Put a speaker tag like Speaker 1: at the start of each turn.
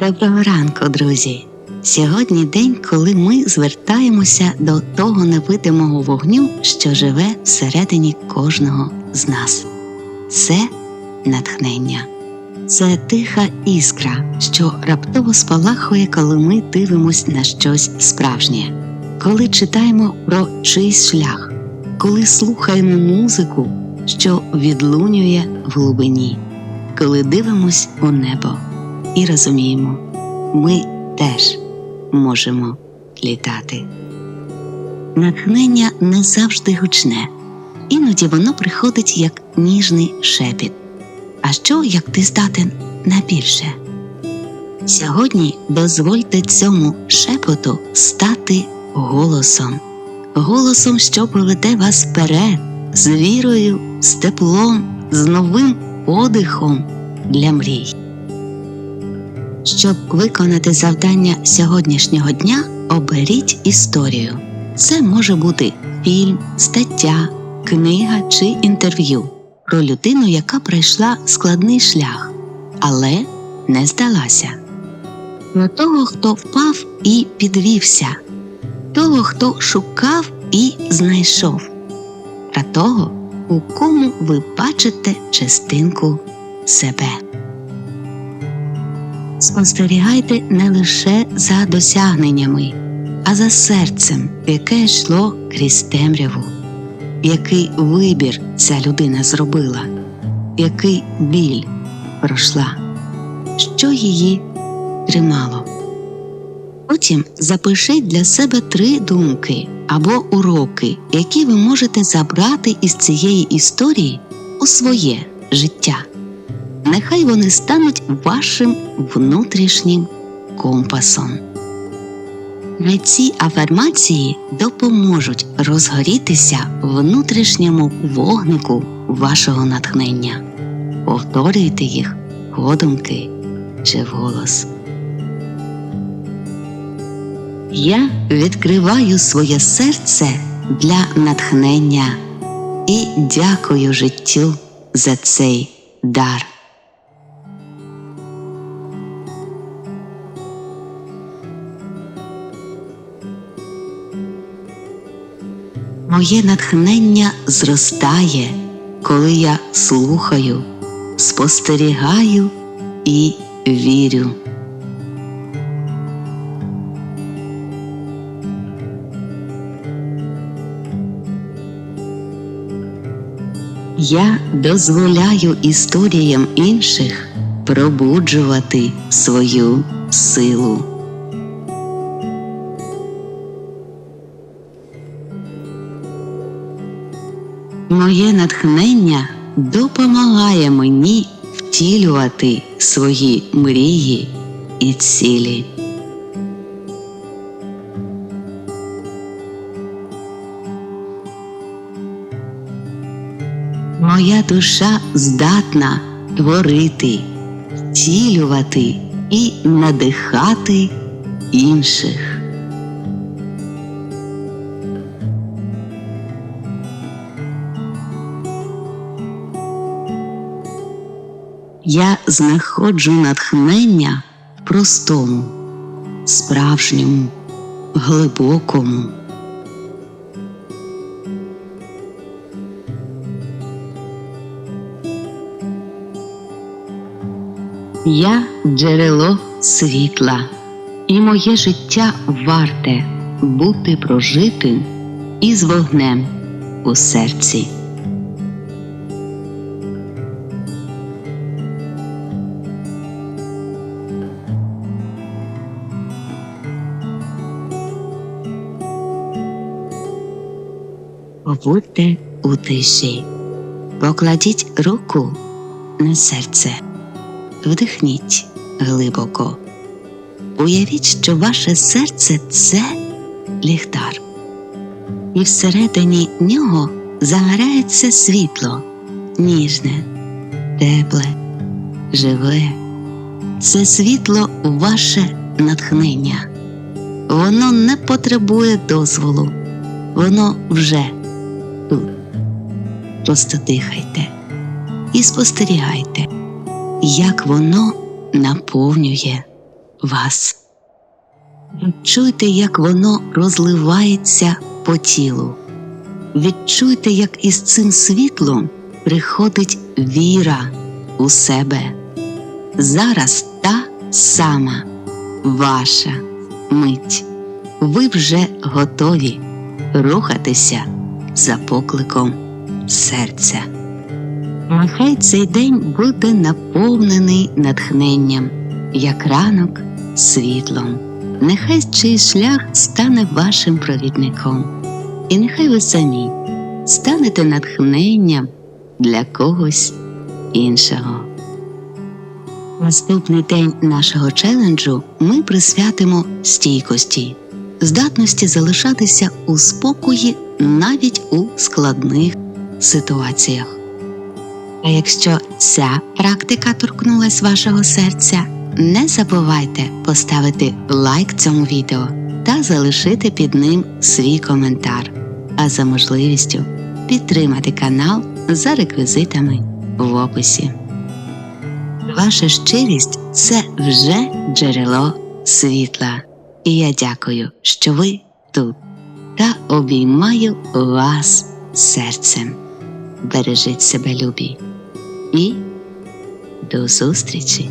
Speaker 1: Доброго ранку, друзі! Сьогодні день, коли ми звертаємося до того невидимого вогню, що живе всередині кожного з нас. Це натхнення, це тиха іскра, що раптово спалахує, коли ми дивимось на щось справжнє, коли читаємо про чийсь шлях, коли слухаємо музику, що відлунює в глибині, коли дивимось у небо і розуміємо, ми теж можемо літати. Натхнення не завжди гучне, іноді воно приходить як ніжний шепіт. А що як ти здатен на більше? Сьогодні дозвольте цьому шепоту стати голосом, голосом, що проведе вас вперед, з вірою, з теплом, з новим подихом для мрій. Щоб виконати завдання сьогоднішнього дня, оберіть історію. Це може бути фільм, стаття, книга чи інтерв'ю про людину, яка пройшла складний шлях, але не здалася. Про того, хто впав і підвівся, того, хто шукав і знайшов, про того, у кому ви бачите частинку себе. Спостерігайте не лише за досягненнями, а за серцем, яке йшло крізь темряву, який вибір ця людина зробила, який біль пройшла, що її тримало. Потім запишіть для себе три думки або уроки, які ви можете забрати із цієї історії у своє життя нехай вони стануть вашим внутрішнім компасом. Ці афермації допоможуть розгорітися внутрішньому вогнику вашого натхнення. Повторюйте їх подумки чи вголос. Я відкриваю своє серце для натхнення і дякую життю за цей дар. Моє натхнення зростає, коли я слухаю, спостерігаю і вірю. Я дозволяю історіям інших пробуджувати свою силу. Моє натхнення допомагає мені втілювати свої мрії і цілі. Моя душа здатна творити, втілювати і надихати інших. Я знаходжу натхнення в простому, справжньому, глибокому. Я джерело світла, і моє життя варте бути прожитим із вогнем у серці. Побудьте у тиші, покладіть руку на серце, вдихніть глибоко. Уявіть, що ваше серце це ліхтар, і всередині нього загорається світло, ніжне, тепле, живе. Це світло ваше натхнення. Воно не потребує дозволу, воно вже тут. Просто дихайте і спостерігайте, як воно наповнює вас. Відчуйте, як воно розливається по тілу. Відчуйте, як із цим світлом приходить віра у себе. Зараз та сама ваша мить. Ви вже готові рухатися за покликом серця. Нехай цей день буде наповнений натхненням, як ранок світлом. Нехай чий шлях стане вашим провідником, і нехай ви самі станете натхненням для когось іншого. Наступний день нашого челенджу ми присвятимо стійкості, здатності залишатися у спокої навіть у складних ситуаціях. А якщо ця практика торкнулась вашого серця, не забувайте поставити лайк цьому відео та залишити під ним свій коментар, а за можливістю підтримати канал за реквізитами в описі. Ваша щирість це вже джерело світла. І я дякую, що ви тут та обіймаю вас серцем. Бережіть себе, любі, і до зустрічі!